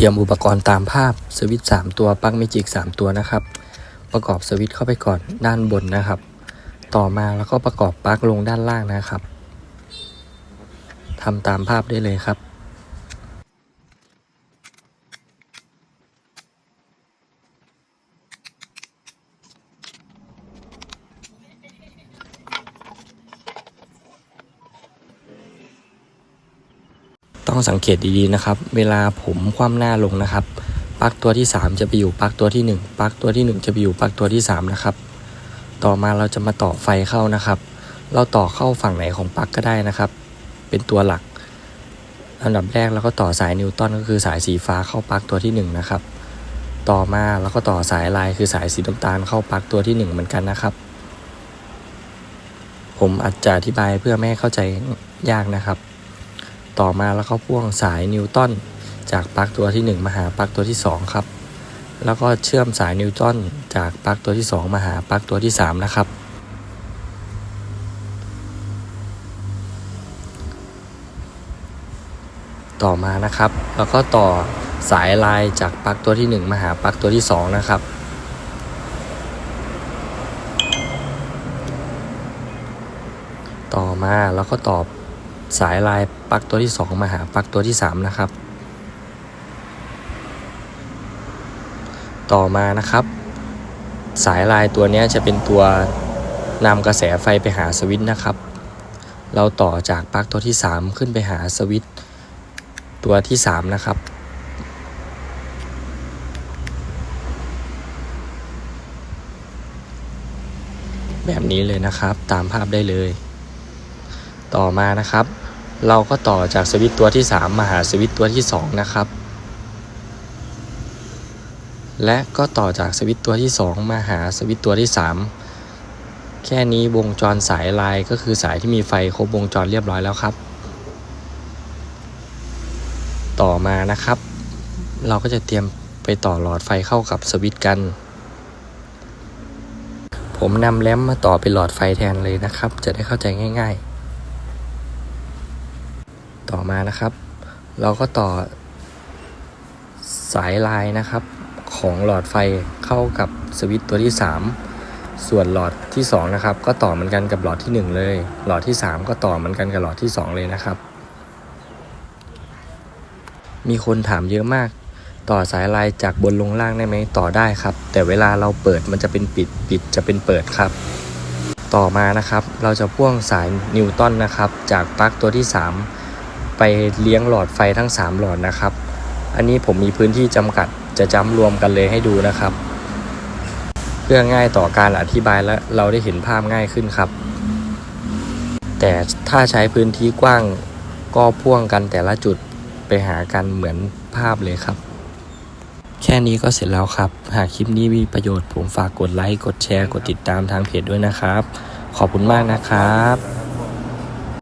รียมอุปกรณ์ตามภาพสวิตช์3ตัวปลั๊กเมจิก3ตัวนะครับ ประกอบสวิตช์เข้าไปก่อนด้านบนนะครับ ต่อมาแล้วก็ประกอบปลั๊กลงด้านล่างนะครับทำตามภาพได้เลยครับ ต้องสังเกตดีๆนะครับ เวลาผมคว่ำหน้าลงนะครับปลั๊กตัวที่ 3 จะไปอยู่ปลั๊กตัวที่ 1ปลั๊กตัวที่ 1 จะไปอยู่ปลั๊กตัวที่ 3 นะครับ ต่อมาเราจะมาต่อไฟเข้านะครับ เราต่อเข้าฝั่งไหนของปลั๊กก็ได้นะครับ เป็นตัวหลัก อันดับแรกเราก็ต่อสายนิวตันก็คือสายสีฟ้าเข้าปลั๊กตัวที่ 1 นะครับ ต่อมาเราก็ต่อสายลายคือสายสีน้ำตาลเข้าปลั๊กตัวที่ 1 เหมือนกันนะครับ ผมอาจจะอธิบายเพื่อไม่ให้เข้าใจยากนะครับ ต่อมาแล้วก็พ่วงสายนิวตันจากปลั๊กตัวที่ 1 มาหาปลั๊กตัวที่ 2 ครับ แล้วก็เชื่อมสายนิวตันจากปลั๊กตัวที่ 2 มาหาปลั๊กตัวที่ 3 นะครับ ต่อมานะครับ แล้วก็ต่อสายลายจากปลั๊กตัวที่ 1 มาหาปลั๊กตัวที่ 2 นะครับต่อมาแล้วก็ต่อ สายลายปลั๊กตัวที่ 2 มาหาปลั๊กตัวที่ 3 นะครับ ต่อมานะครับ สายลายตัวนี้จะเป็นตัวนำกระแสไฟไปหาสวิตช์นะครับ เราต่อจากปลั๊กตัวที่ 3 ขึ้นไปหาสวิตช์ตัวที่ 3 นะครับแบบนี้เลยนะครับตามภาพได้เลย ต่อมานะครับ เราก็ต่อจากสวิตตัวที่ 3 มาหาสวิตตัวที่ 2 นะครับ และก็ต่อจากสวิตตัวที่ 2 มาหาสวิตตัวที่ 3 แค่นี้วงจรสายลายก็คือสายที่มีไฟครบวงจรเรียบร้อยแล้วครับ ต่อมานะครับ เราก็จะเตรียมไปต่อหลอดไฟเข้ากับสวิตกัน ผมนำแลมมาต่อเป็นหลอดไฟแทนเลยนะครับ จะได้เข้าใจง่าย ๆ ต่อมานะครับ เราก็ต่อสายลายนะครับของหลอดไฟเข้ากับสวิตช์ตัวที่ 3 ส่วนหลอดที่2นะครับก็ต่อเหมือนกันกับหลอดที่ 1 เลย หลอดที่ 3 ก็ต่อเหมือนกันกับหลอดที่ 2 เลยนะครับ มีคนถามเยอะมาก ต่อสายลายจากบนลงล่างได้ไหมต่อได้ครับ แต่เวลาเราเปิดมันจะเป็นปิดปิดจะเป็นเปิดครับ ต่อมานะครับ เราจะพ่วงสายนิวตันนะครับ จากปลั๊กตัวที่ 3 ไปเลี้ยงหลอดไฟทั้ง 3 หลอดนะครับ อันนี้ผมมีพื้นที่จำกัดจะจำรวมกันเลยให้ดูนะครับ เพื่อง่ายต่อการอธิบายและเราได้เห็นภาพง่ายขึ้นครับ แต่ถ้าใช้พื้นที่กว้างก็พ่วงกันแต่ละจุดไปหากันเหมือนภาพเลยครับ แค่นี้ก็เสร็จแล้วครับ หากคลิปนี้มีประโยชน์ผมฝากกดไลค์ กดแชร์ กดติดตามทางเพจด้วยนะครับ ขอบคุณมากนะครับ